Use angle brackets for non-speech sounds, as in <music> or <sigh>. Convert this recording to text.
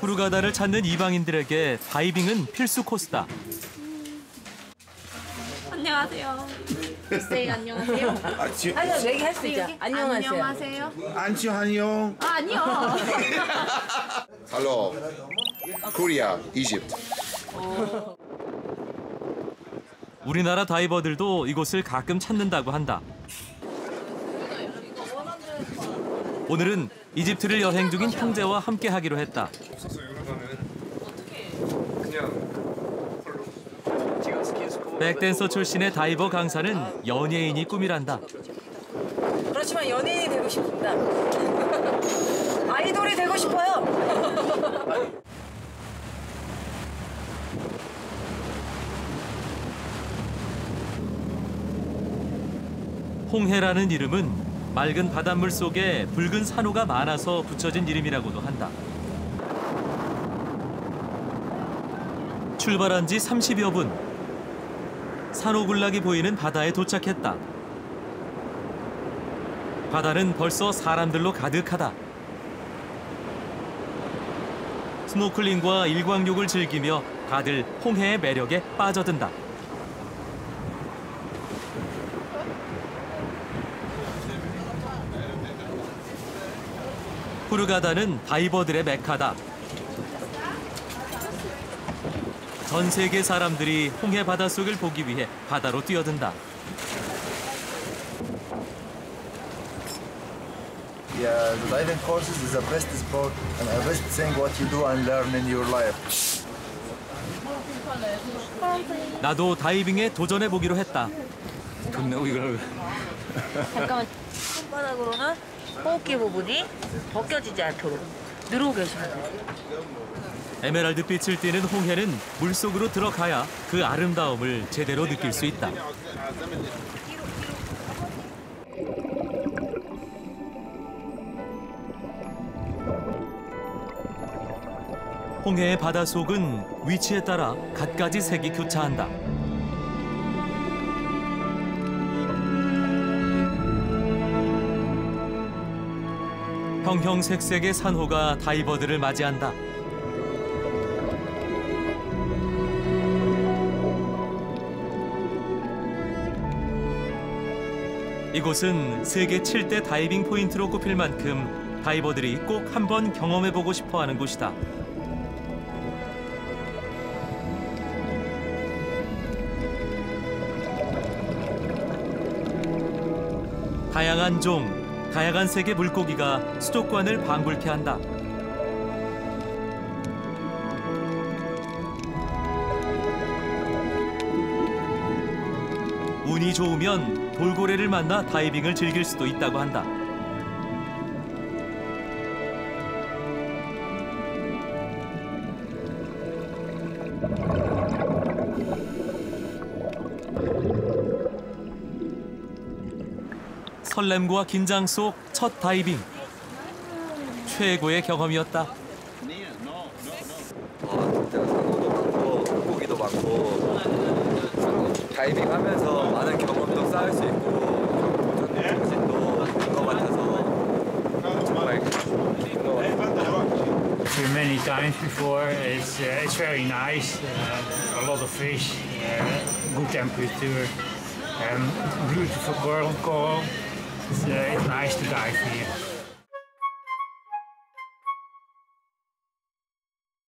후르가다를 찾는 이방인들에게 다이빙은 필수 코스다. 안녕하세요. 네, 안녕하세요. 아, 지, 아니 얘기할 수 있죠. 안녕하세요. 안녕하세요. 안녕하세요. 아, 아니요. <laughs> Hello, Korea, Egypt. 우리나라 다이버들도 이곳을 가끔 찾는다고 한다. 오늘은 이집트를 여행 중인 형제와 함께 하기로 했다. 백댄서 출신의 다이버 강사는 연예인이 꿈이란다. 그렇지만 연예인이 되고 싶습니다. <laughs> 아이돌이 되고 싶어요. 홍해라는 이름은 맑은 바닷물 속에 붉은 산호가 많아서 붙여진 이름이라고도 한다. 출발한 지 30여 분. 산호군락이 보이는 바다에 도착했다. 바다는 벌써 사람들로 가득하다. 스노클링과 일광욕을 즐기며 다들 홍해의 매력에 빠져든다. 후르가다는 다이버들의 메카다. 전 세계 사람들이 홍해 바닷속을 보기 위해 바다로 뛰어든다. Yeah, the diving courses is the best sport and the best thing what you do and learn in your life. 나도 다이빙에 도전해 보기로 했다. 잠깐만. 손바닥으로는 호흡기 부분이 벗겨지지 않도록 누르고 계시면 돼요. 에메랄드 빛을 띠는 홍해는 물속으로 들어가야 그 아름다움을 제대로 느낄 수 있다. 홍해의 바닷속은 위치에 따라 갖가지 색이 교차한다. 형형색색의 산호가 다이버들을 맞이한다. 이곳은 세계 7대 다이빙 포인트로 꼽힐 만큼 다이버들이 꼭 한번 경험해보고 싶어하는 곳이다. 다양한 종, 다양한 색의 물고기가 수족관을 방불케 한다. 운이 좋으면 돌고래를 만나 다이빙을 즐길 수도 있다고 한다. 설렘과 긴장 속 첫 다이빙. 최고의 경험이었다. 어, 진짜 상어도 많고 물고기도 많고 다이빙 하면서 많은 경험도 쌓을 수 있고 도전 정신도 있는 것 같아서 정말 좋은 것 같아요. been many times before. It's uh, it's very nice. Uh, a lot of fish, uh, good temperature, and beautiful coral. coral. It's, uh, it's nice to dive here.